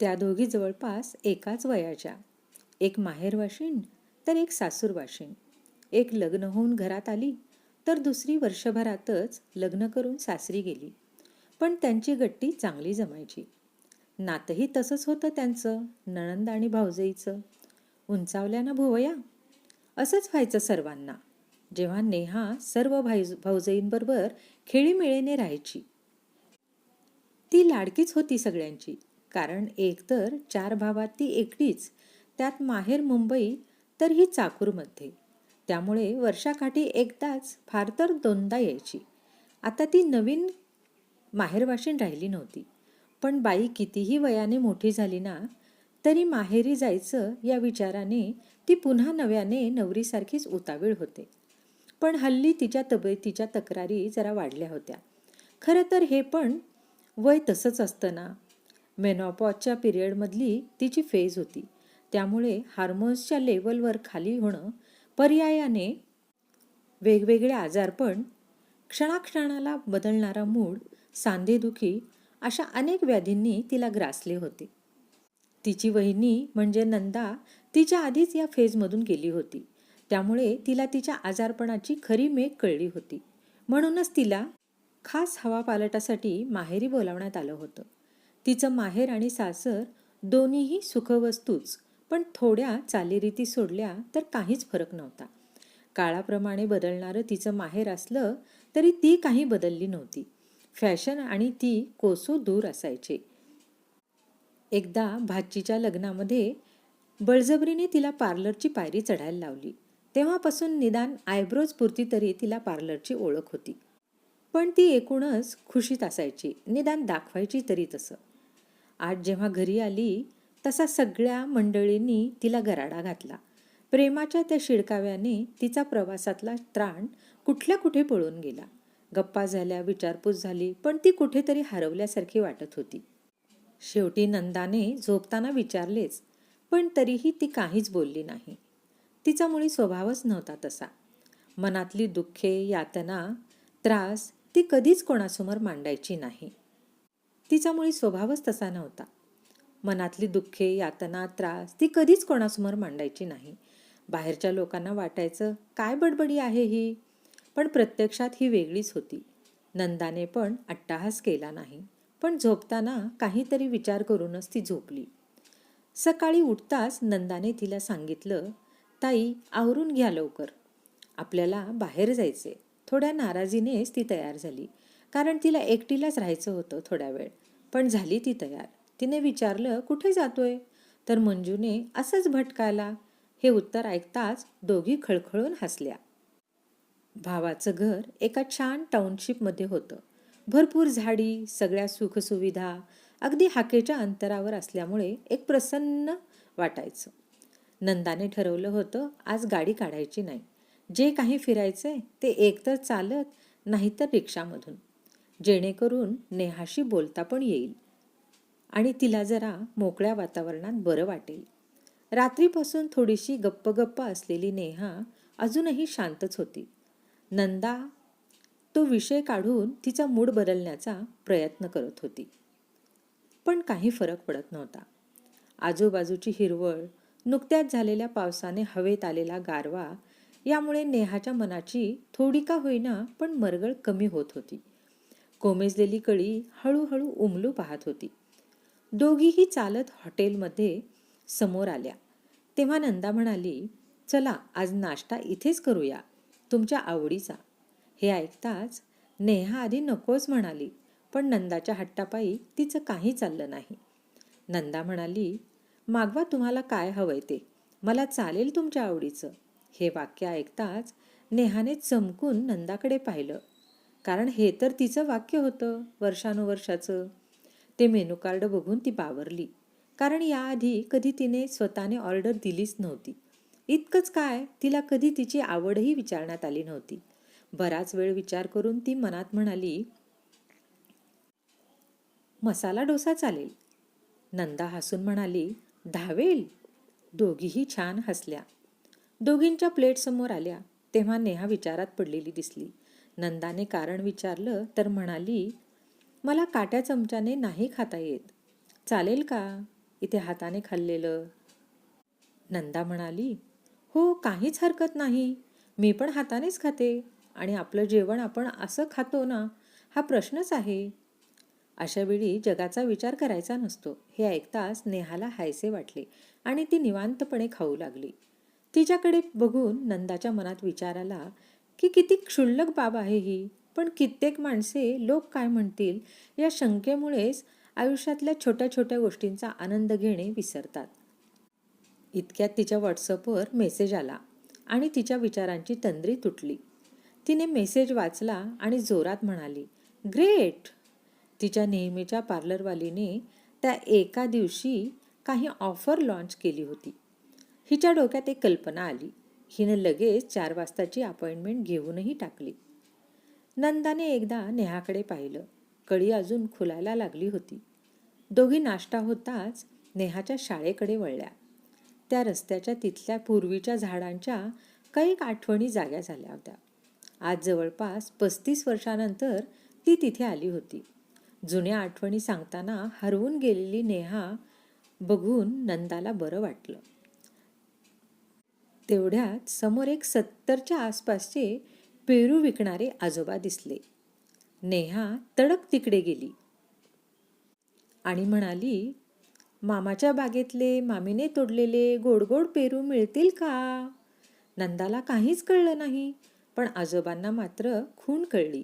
त्या दोघी जवळपास एकाच वयाच्या. एक माहेरवाशीण तर एक सासूरवाशीण एक लग्न होऊन घरात आली तर दुसरी वर्षभरातच लग्न करून सासरी गेली. पण त्यांची गट्टी चांगली जमायची. नातंही तसंच होतं त्यांचं नणंद आणि भाऊजाईचं. उंचावल्या ना भुवया. असंच व्हायचं सर्वांना. जेव्हा नेहा सर्व भाई भाऊजाईंबरोबर खेळीमेळीने राहायची. ती लाडकीच होती सगळ्यांची. कारण एकतर चार भावात ती एकटीच त्यात माहेर मुंबई तर ही चाकूरमध्ये. त्यामुळे वर्षाकाठी एकदाच फार तर दोनदा यायची. आता ती नवीन माहेरवाशीण राहिली नव्हती. पण बाई कितीही वयाने मोठी झाली ना तरी माहेरी जायचं या विचाराने ती पुन्हा नव्याने नवरीसारखीच उतावीळ होते. पण हल्ली तिच्या तब्येतीच्या तक्रारी जरा वाढल्या होत्या. खरं तर हे पण वय तसंच असतं ना. मेनॉपॉजच्या पिरियडमधली तिची फेज होती. त्यामुळे हार्मोन्सच्या लेवलवर खाली होणं पर्यायाने वेगवेगळे आजारपण क्षणाक्षणाला बदलणारा मूड सांधेदुखी अशा अनेक व्याधींनी तिला ग्रासले होते. तिची वहिनी म्हणजे नंदा तिच्या आधीच या फेजमधून गेली होती. त्यामुळे तिला तिच्या आजारपणाची खरी मेघ कळली होती. म्हणूनच तिला खास हवा पालटासाठी माहेरी बोलावण्यात आलं होतं. तिचं माहेर आणि सासर दोन्हीही सुखवस्तूच पण थोड्या चालीरीती सोडल्या तर काहीच फरक नव्हता. काळाप्रमाणे बदलणारं तिचं माहेर असलं तरी ती काही बदलली नव्हती. फॅशन आणि ती कोसो दूर असायचे. एकदा भाचीच्या लग्नामध्ये बळजबरीने तिला पार्लरची पायरी चढायला लावली. तेव्हापासून निदान आयब्रोज पुरती तरी तिला पार्लरची ओळख होती. पण ती एकूणच खुशीत असायची. निदान दाखवायची तरी तसं. आज जेव्हा घरी आली तसा सगळ्या मंडळींनी तिला गराडा घातला. प्रेमाच्या त्या शिडकाव्याने तिचा प्रवासातला त्राण कुठल्या कुठे पळून गेला. गप्पा झाल्या विचारपूस झाली पण ती कुठेतरी हरवल्यासारखी वाटत होती. शेवटी नंदाने झोपताना विचारलेच पण तरीही ती काहीच बोलली नाही. तिचा मुळी स्वभावच नव्हता तसा. मनातली दुःखे यातना त्रास ती कधीच कोणासमोर मांडायची नाही. तिचा मुळी स्वभावच तसा नव्हता. मनातली दुःखे यातना त्रास ती कधीच कोणासमोर मांडायची नाही. बाहेरच्या लोकांना वाटायचं काय बडबडी आहे ही? पण प्रत्यक्षात ही वेगळीच होती. नंदाने पण अट्टाहास केला नाही पण झोपताना काहीतरी विचार करूनच ती झोपली. सकाळी उठताच नंदाने तिला सांगितलं ताई आवरून घ्या लवकर. आपल्याला बाहेर जायचे थोड्या नाराजीनेच ती तयार झाली कारण तिला एकटीलाच राहायचं होतं थोड्या वेळ. पण झाली ती तयार. तिने विचारलं कुठे जातोय? तर मंजूने असंच भटकायला. हे उत्तर ऐकताच दोघी खळखळून हसल्या. भावाचं घर एका छान टाउनशिपमध्ये होतं. भरपूर झाडी सगळ्या सुखसुविधा अगदी हाकेच्या अंतरावर असल्यामुळे एक प्रसन्न वाटायचं. नंदाने ठरवलं होतं आज गाडी काढायची नाही. जे काही फिरायचंय ते एकतर चालत नाहीतर रिक्षामधून. जेणेकरून नेहाशी बोलता पण येईल आणि तिला जरा मोकळ्या वातावरणात बरं वाटेल. रात्रीपासून थोडीशी गप्प गप्प असलेली नेहा अजूनही शांतच होती. नंदा तो विषय काढून तिचा मूड बदलण्याचा प्रयत्न करत होती. पण काही फरक पडत नव्हता. आजूबाजूची हिरवळ नुकत्याच झालेल्या पावसाने हवेत आलेला गारवा यामुळे नेहाच्या मनाची थोडी का होईना पण मरगळ कमी होत होती. कोमेजलेली कळी हळूहळू उमलू पाहत होती. दोघीही चालत हॉटेलमध्ये समोर आल्या. तेव्हा नंदा म्हणाली चला आज नाश्ता इथेच करूया. तुमच्या आवडीचा. हे ऐकताच नेहा आधी नकोच म्हणाली पण नंदाच्या हट्टापायी तिचं काही चाललं नाही. नंदा म्हणाली मागवा तुम्हाला काय हवंय ते. मला चालेल तुमच्या आवडीचं. हे वाक्य ऐकताच नेहाने चमकून नंदाकडे पाहिलं. कारण हे तर तिचं वाक्य होतं वर्षानुवर्षाचं. ते मेनू कार्ड बघून ती बावरली. कारण याआधी कधी तिने स्वतःने ऑर्डर दिलीच नव्हती. इतकंच काय तिला कधी तिची आवडही विचारण्यात आली नव्हती. बराच वेळ विचार करून ती मनात म्हणाली मसाला डोसा चालेल. नंदा हसून म्हणाली धावेल. दोघीही छान हसल्या. दोघींच्या प्लेटसमोर आल्या तेव्हा नेहा विचारात पडलेली दिसली. नंदाने कारण विचारलं तर म्हणाली मला काट्या चमच्याने नाही खाता येत. चालेल का? इथे हाताने खाल्लेलं. नंदा म्हणाली हो काहीच हरकत नाही. मी पण हातानेच खाते. आणि आपलं जेवण आपण असं खातो ना हा प्रश्नच आहे. अशा वेळी जगाचा विचार करायचा नसतो. हे ऐकताच नेहाला हायसे वाटले आणि ती निवांतपणे खाऊ लागली. तिच्याकडे बघून नंदाच्या मनात विचाराला की किती क्षुल्लक बाब आहे ही. पण कित्येक माणसे लोक काय म्हणतील या शंकेमुळेच आयुष्यातल्या छोट्या छोट्या गोष्टींचा आनंद घेणे विसरतात. इतक्यात तिच्या व्हॉट्सअपवर मेसेज आला आणि तिच्या विचारांची तंद्री तुटली. तिने मेसेज वाचला आणि जोरात म्हणाली ग्रेट! तिच्या नेहमीच्या पार्लरवालीने त्या एका दिवशी काही ऑफर लॉन्च केली होती. हिच्या डोक्यात एक कल्पना आली. हिनं लगेच चार वाजताची अपॉइंटमेंट घेऊनही टाकली. नंदाने एकदा नेहाकडे पाहिलं. कळी अजून खुलायला लागली होती. दोघी नाश्ता होताच नेहाच्या शाळेकडे वळल्या. त्या रस्त्याच्या तिथल्या पूर्वीच्या झाडांच्या काही आठवणी जाग्या झाल्या होत्या. आज जवळपास पस्तीस वर्षानंतर ती तिथे आली होती. जुन्या आठवणी सांगताना हरवून गेलेली नेहा बघून नंदाला बरं वाटलं. तेवढ्यात समोर एक सत्तरच्या आसपासचे पेरू विकणारे आजोबा दिसले. नेहा तडक तिकडे गेली. आणि म्हणाली मामाच्या बागेतले मामीने तोडलेले गोडगोड पेरू मिळतील का? नंदाला काहीच कळलं नाही पण आजोबांना मात्र खून कळली.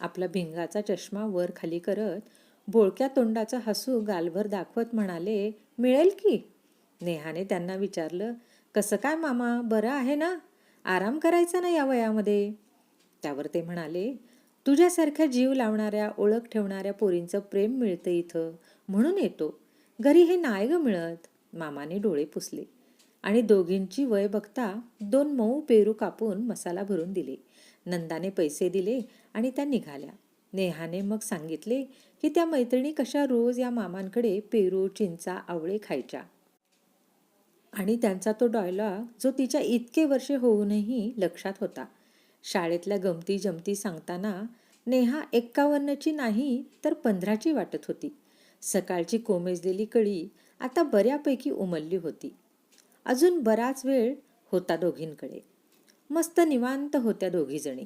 आपला भिंगाचा चष्मा वर खाली करत बोळक्या तोंडाचं हसू गालभर दाखवत म्हणाले मिळेल की? नेहाने त्यांना विचारलं कसं काय मामा? बरं आहे ना? आराम करायचा ना या वयामध्ये? त्यावर ते म्हणाले तुझ्यासारख्या जीव लावणाऱ्या ओळख ठेवणाऱ्या पोरींचं प्रेम मिळतं इथं. म्हणून येतो. घरी हे नाही ग मिळत. मामाने डोळे पुसले आणि दोघींची वय बघता दोन मऊ पेरू कापून मसाला भरून दिले. नंदाने पैसे दिले आणि त्या निघाल्या. नेहाने मग सांगितले की त्या मैत्रिणी कशा रोज या मामांकडे पेरू चिंचा आवळे खायच्या. आणि त्यांचा तो डायलॉग जो तिच्या इतके वर्षे होऊनही लक्षात होता. शाळेतल्या गमती जमती सांगताना नेहा एक्कावन्नची नाही तर पंधराची वाटत होती. सकाळची कोमेजलेली कळी आता बऱ्यापैकी उमलली होती. अजून बराच वेळ होता दोघींकडे. मस्त निवांत होत्या दोघीजणी.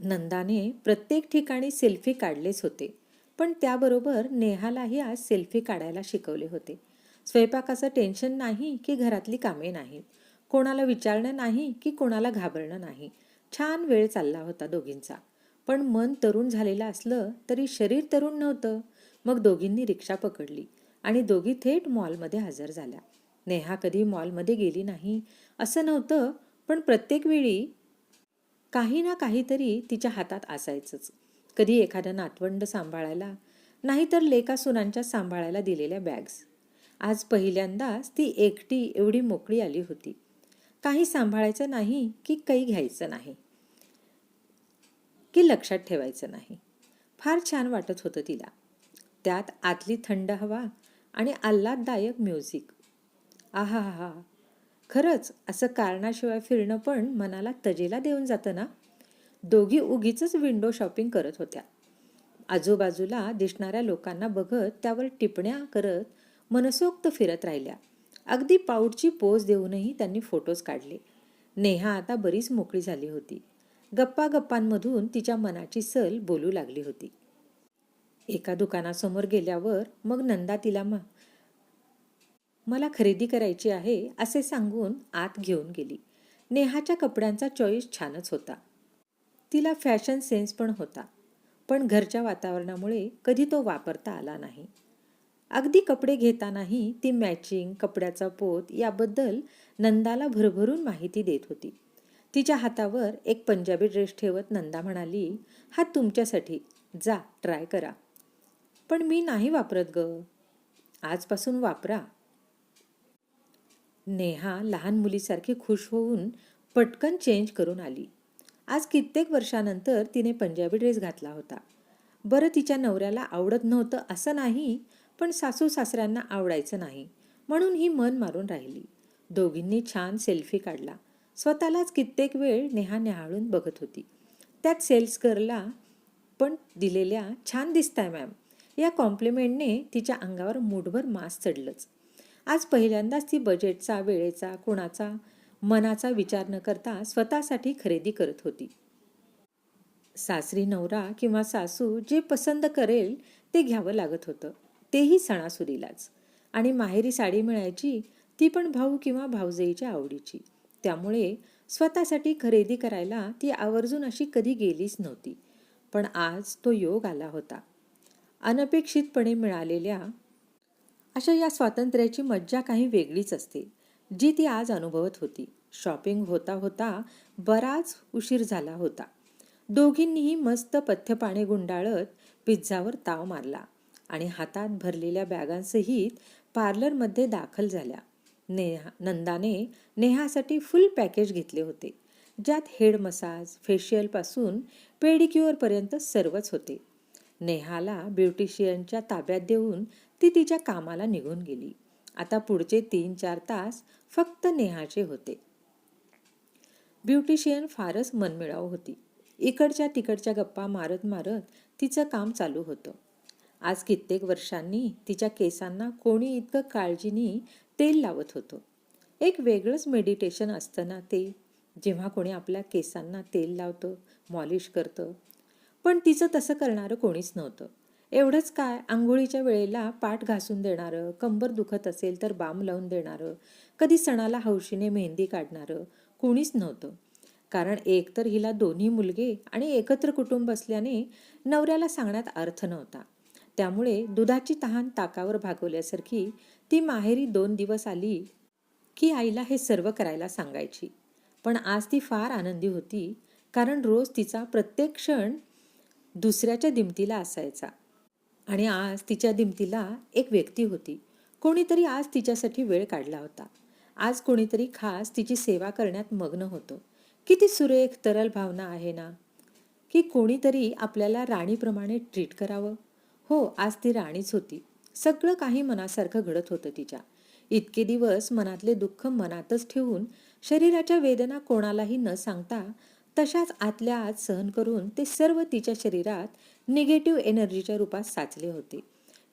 नंदाने प्रत्येक ठिकाणी सेल्फी काढलेच होते पण त्याबरोबर नेहालाही आज सेल्फी काढायला शिकवले होते. स्वयंपाकाचं टेन्शन नाही की घरातली कामे नाहीत. कोणाला विचारणं नाही की कोणाला घाबरणं नाही. छान वेळ चालला होता दोघींचा. पण मन तरुण झालेलं असलं तरी शरीर तरुण नव्हतं. मग दोघींनी रिक्षा पकडली आणि दोघी थेट मॉलमध्ये हजर झाल्या. नेहा कधी मॉलमध्ये गेली नाही असं नव्हतं पण प्रत्येक वेळी काही ना काहीतरी तिच्या हातात असायचंच. कधी एखादं नातवंड सांभाळायला नाहीतर लेका सुनांच्या सांभाळायला दिलेल्या बॅग्स आज पहिल्यांदाच ती एकटी एवढी मोकळी आली होती. काही सांभाळायचं नाही की काही घ्यायचं नाही. की लक्षात ठेवायचं नाही. फार छान वाटत होतं तिला. त्यात आतली थंड हवा आणि आल्हाददायक म्युझिक. आहा हा हा. खरंच असं कारणाशिवाय फिरणं पण मनाला तजेला देऊन जातं ना? दोघी उगीच विंडो शॉपिंग करत होत्या. आजूबाजूला दिसणाऱ्या लोकांना बघत त्यावर टिपण्या करत मनसोक्त फिरत राहिल्या. अगदी पाऊटची पोज देऊनही त्यांनी फोटोज काढले. नेहा आता बरीच मोकळी झाली होती. गप्पा गप्पांमधून तिच्या मनाची सल बोलू लागली होती. एका दुकानासमोर गेल्यावर मग नंदा तिला मा मला खरेदी करायची आहे असे सांगून आत घेऊन गेली. नेहाच्या कपड्यांचा चॉईस छानच होता. तिला फॅशन सेन्स पण होता. पण घरच्या वातावरणामुळे कधी तो वापरता आला नाही. अगदी कपडे घेतानाही ती मॅचिंग कपड्याचा पोत याबद्दल नंदाला भरभरून माहिती देत होती. तिच्या हातावर एक पंजाबी ड्रेस ठेवत नंदा म्हणाली हा तुमच्यासाठी. जा ट्राय करा. पण मी नाही वापरत ग. आजपासून वापरा. नेहा लहान मुलीसारखी खुश होऊन पटकन चेंज करून आली. आज कित्येक वर्षानंतर तिने पंजाबी ड्रेस घातला होता. बरं तिच्या नवऱ्याला आवडत नव्हतं असं नाही पण सासू सासऱ्यांना आवडायचं नाही. म्हणून ही मन मारून राहिली. दोघींनी छान सेल्फी काढला. स्वतःलाच कित्येक वेळ नेहा निहाळून बघत होती. त्यात सेल्स गर्लला पण दिलेल्या छान दिसताय मॅम. या कॉम्प्लिमेंटने तिच्या अंगावर मूठभर मास चढलंच. आज पहिल्यांदाच ती बजेटचा वेळेचा कोणाचा मनाचा विचार न करता स्वतःसाठी खरेदी करत होती. सासरी नवरा किंवा सासू जे पसंत करेल ते घ्यावं लागत होतं. तेही सणासुदीलाच. आणि माहेरी साडी मिळायची ती पण भाऊ किंवा भाऊजईच्या आवडीची. त्यामुळे स्वतःसाठी खरेदी करायला ती आवर्जून अशी कधी गेलीच नव्हती. पण आज तो योग आला होता. अनपेक्षितपणे मिळालेल्या अशा या स्वातंत्र्याची मज्जा काही वेगळीच असते जी ती आज अनुभवत होती. शॉपिंग होता होता बराच उशीर झाला होता. दोघींनीही मस्त पथ्यपाणे गुंडाळत पिझ्झावर ताव मारला. आणि हातात भरलेल्या बॅगांसहित पार्लरमध्ये दाखल झाल्या. नेहा नंदाने नेहासाठी फुल पॅकेज घेतले होते ज्यात हेड मसाज फेशियलपासून पेडिक्युअरपर्यंत सर्वच होते. नेहाला ब्युटिशियनच्या ताब्यात देऊन ती तिच्या कामाला निघून गेली. आता पुढचे तीन चार तास फक्त नेहाचे होते. ब्युटिशियन फारच मनमिळाव होती. इकडच्या तिकडच्या गप्पा मारत मारत तिचं काम चालू होतं. आज कित्येक वर्षांनी तिच्या केसांना कोणी इतकं काळजीनी तेल लावत होतं. एक वेगळंच मेडिटेशन असतं ना ते जेव्हा कोणी आपल्या केसांना तेल लावतं मॉलिश करतं. पण तिचं तसं करणारं कोणीच नव्हतं. एवढंच काय आंघोळीच्या वेळेला पाठ घासून देणारं कंबर दुखत असेल तर बाम लावून देणारं कधी सणाला हौशीने मेहंदी काढणारं कोणीच नव्हतं. कारण एक तर हिला दोन्ही मुलगे आणि एकत्र कुटुंब असल्याने नवऱ्याला सांगण्यात अर्थ नव्हता. त्यामुळे दुधाची तहान ताकावर भागवल्यासारखी ती माहेरी दोन दिवस आली की आईला हे सर्व करायला सांगायची. पण आज ती फार आनंदी होती कारण रोज तिचा प्रत्येक क्षण दुसऱ्याच्या दिमतीला असायचा. आणि आज तिच्या दिमतीला एक व्यक्ती होती. कोणीतरी आज तिच्यासाठी वेळ काढला होता. आज कोणीतरी खास तिची सेवा करण्यात मग्न होतं. किती सुरेख तरल भावना आहे ना? की कोणीतरी आपल्याला राणीप्रमाणे ट्रीट करावं? हो आज ती राणीच होती. सगळं काही मनासारखं घडत होतं तिच्या. इतके दिवस मनातले दुःख मनातच ठेवून शरीराच्या वेदना कोणालाही न सांगता तशाच आतल्या आत सहन करून ते सर्व तिच्या शरीरात निगेटिव्ह एनर्जीच्या रूपात साचले होते.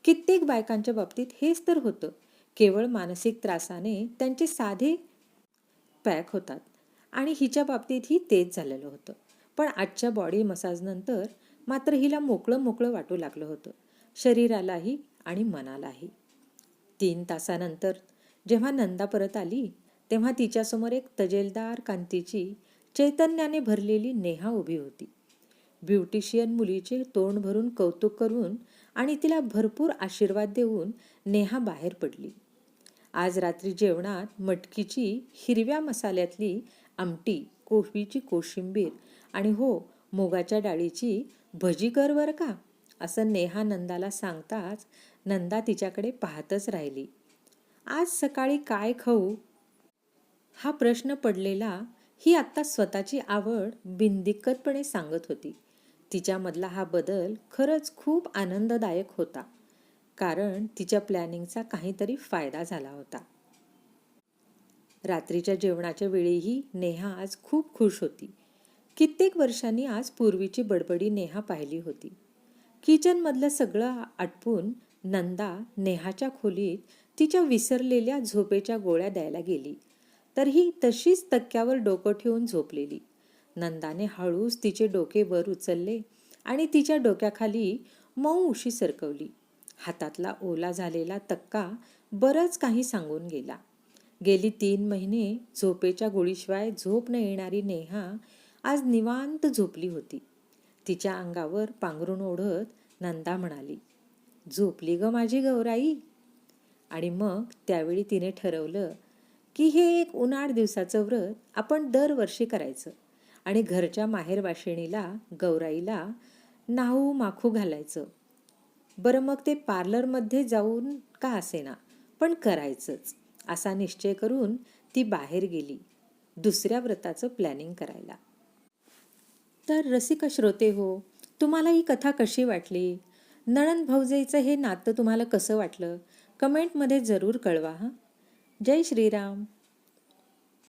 कित्येक बायकांच्या बाबतीत हेच तर होतं. केवळ मानसिक त्रासाने त्यांचे साधे पॅक होतात. आणि हिच्या बाबतीतही तेच झालेलं होतं. पण आजच्या बॉडी मसाजनंतर मात्र हिला मोकळं मोकळं वाटू लागलं होतं. शरीरालाही आणि मनालाही. तीन तासानंतर जेव्हा नंदा परत आली तेव्हा तिच्यासमोर एक तजेलदार कांतीची चैतन्याने भरलेली नेहा उभी होती. ब्युटिशियन मुलीचे तोंड भरून कौतुक करून आणि तिला भरपूर आशीर्वाद देऊन नेहा बाहेर पडली. आज रात्री जेवणात मटकीची हिरव्या मसाल्यातली आमटी कोबीची कोशिंबीर आणि हो मुगाच्या डाळीची भजी कर बरं का? असं नेहा नंदाला सांगताच नंदा तिच्याकडे पाहतच राहिली. आज सकाळी काय खाऊ? हा प्रश्न पडलेला ही आत्ता स्वतःची आवड बिनदिक्कतपणे सांगत होती. तिच्यामधला हा बदल खरंच खूप आनंददायक होता कारण तिच्या प्लॅनिंगचा काहीतरी फायदा झाला होता. रात्रीच्या जेवणाच्या वेळीही नेहा आज खूप खुश होती. कित्येक वर्षांनी आज पूर्वीची बडबडी नेहा पाहिली होती. किचनमधलं सगळं आटपून नंदा नेहाच्या खोलीत तिच्या विसरलेल्या झोपेच्या गोळ्या द्यायला गेली. तर ही तशीच तक्क्यावर डोकं ठेवून झोपलेली. नंदाने हळूच तिचे डोके वर उचलले आणि तिच्या डोक्याखाली मऊ उशी सरकवली. हातातला ओला झालेला तक्का बरंच काही सांगून गेला. गेली तीन महिने झोपेच्या गोळीशिवाय झोप न येणारी नेहा आज निवांत झोपली होती. तिच्या अंगावर पांघरून ओढत नंदा म्हणाली झोपली ग माझी गौराई. आणि मग त्यावेळी तिने ठरवलं की हे एक उन्हाळ दिवसाचं व्रत आपण दरवर्षी करायचं आणि घरच्या माहेर वाशिणीला गौराईला नाहू माखू घालायचं. बरं मग ते पार्लरमध्ये जाऊन का असेना पण करायचंच असा निश्चय करून ती बाहेर गेली दुसऱ्या व्रताचं प्लॅनिंग करायला. तर रसिक श्रोते हो तुम्हाला ही कथा कशी वाटली? नणन भाऊजाईचं हे नातं तुम्हाला कसं वाटलं? कमेंटमध्ये जरूर कळवा हां. जय श्रीराम.